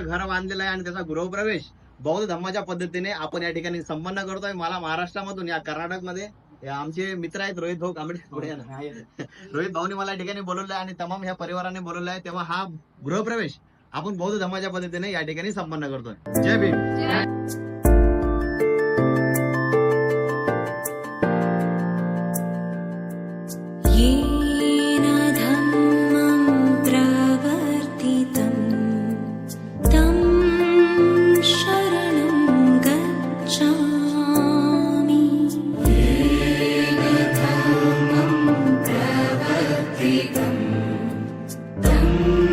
घर बांधलेलं आहे आणि त्याचा गृहप्रवेश बौद्ध धर्माच्या पद्धतीने आपण या ठिकाणी संपन्न करतोय. मला महाराष्ट्रामधून या कर्नाटकमध्ये हे आमचे मित्र आहेत रोहित भाऊ कांबळे. पुढे या ना. रोहित भाऊनी मला या ठिकाणी बोलवलं आहे आणि तमाम ह्या परिवाराने बोलवलं आहे तेव्हा हा गृहप्रवेश आपण बौद्ध धर्माच्या पद्धतीने या ठिकाणी संपन्न करतोय. जय भीम. feed them.